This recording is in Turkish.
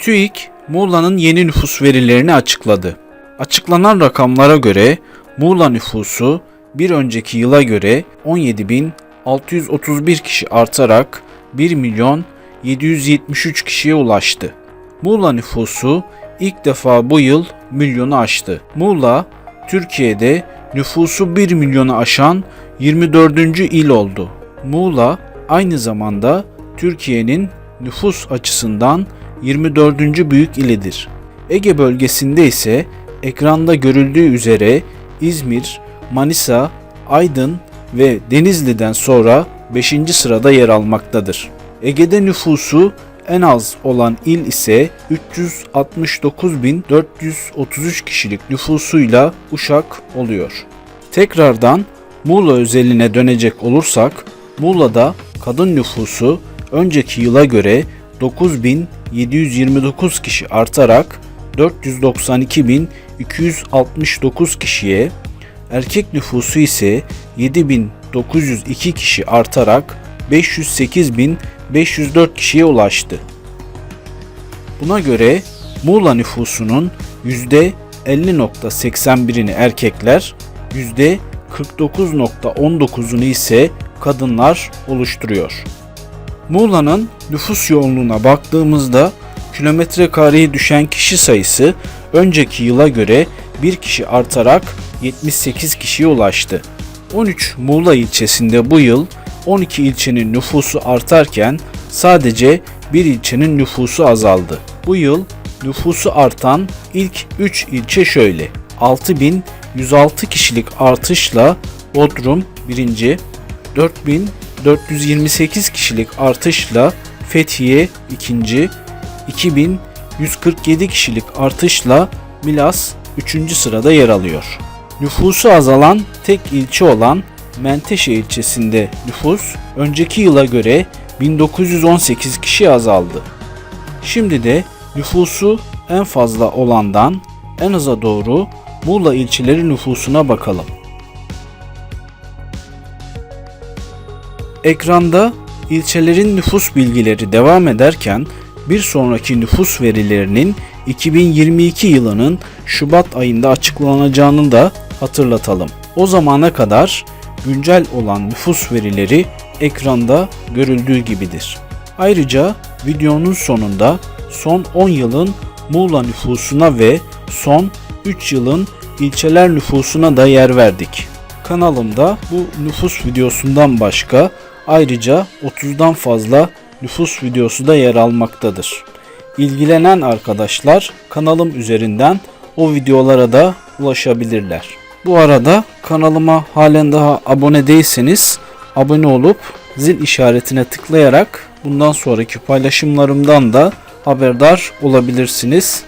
TÜİK, Muğla'nın yeni nüfus verilerini açıkladı. Açıklanan rakamlara göre Muğla nüfusu bir önceki yıla göre 17.631 kişi artarak 1 milyon 773 kişiye ulaştı. Muğla nüfusu ilk defa bu yıl milyonu aştı. Muğla, Türkiye'de nüfusu 1 milyonu aşan 24. il oldu. Muğla aynı zamanda Türkiye'nin nüfus açısından 24. büyük ilidir. Ege bölgesinde ise ekranda görüldüğü üzere İzmir, Manisa, Aydın ve Denizli'den sonra 5. sırada yer almaktadır. Ege'de nüfusu en az olan il ise 369.433 kişilik nüfusuyla Uşak oluyor. Tekrardan Muğla özeline dönecek olursak Muğla'da kadın nüfusu önceki yıla göre 9729 kişi artarak 492.269 kişiye, erkek nüfusu ise 7902 kişi artarak 508.504 kişiye ulaştı. Buna göre Muğla nüfusunun %50.81'ini erkekler, %49.19'unu ise kadınlar oluşturuyor. Muğla'nın nüfus yoğunluğuna baktığımızda kilometre kareye düşen kişi sayısı önceki yıla göre bir kişi artarak 78 kişiye ulaştı. 13 Muğla ilçesinde bu yıl 12 ilçenin nüfusu artarken sadece bir ilçenin nüfusu azaldı. Bu yıl nüfusu artan ilk 3 ilçe şöyle. 6106 kişilik artışla Bodrum 1. 4428 kişilik artışla Fethiye 2. 2147 kişilik artışla Milas 3. sırada yer alıyor. Nüfusu azalan tek ilçe olan Menteşe ilçesinde nüfus önceki yıla göre 1918 kişi azaldı. Şimdi de nüfusu en fazla olandan en aza doğru Muğla ilçeleri nüfusuna bakalım. Ekranda ilçelerin nüfus bilgileri devam ederken bir sonraki nüfus verilerinin 2022 yılının Şubat ayında açıklanacağını da hatırlatalım. O zamana kadar güncel olan nüfus verileri ekranda görüldüğü gibidir. Ayrıca videonun sonunda son 10 yılın Muğla nüfusuna ve son 3 yılın ilçeler nüfusuna da yer verdik. Kanalımda bu nüfus videosundan başka ayrıca 30'dan fazla nüfus videosu da yer almaktadır. İlgilenen arkadaşlar kanalım üzerinden o videolara da ulaşabilirler. Bu arada kanalıma halen daha abone değilseniz abone olup zil işaretine tıklayarak bundan sonraki paylaşımlarımdan da haberdar olabilirsiniz.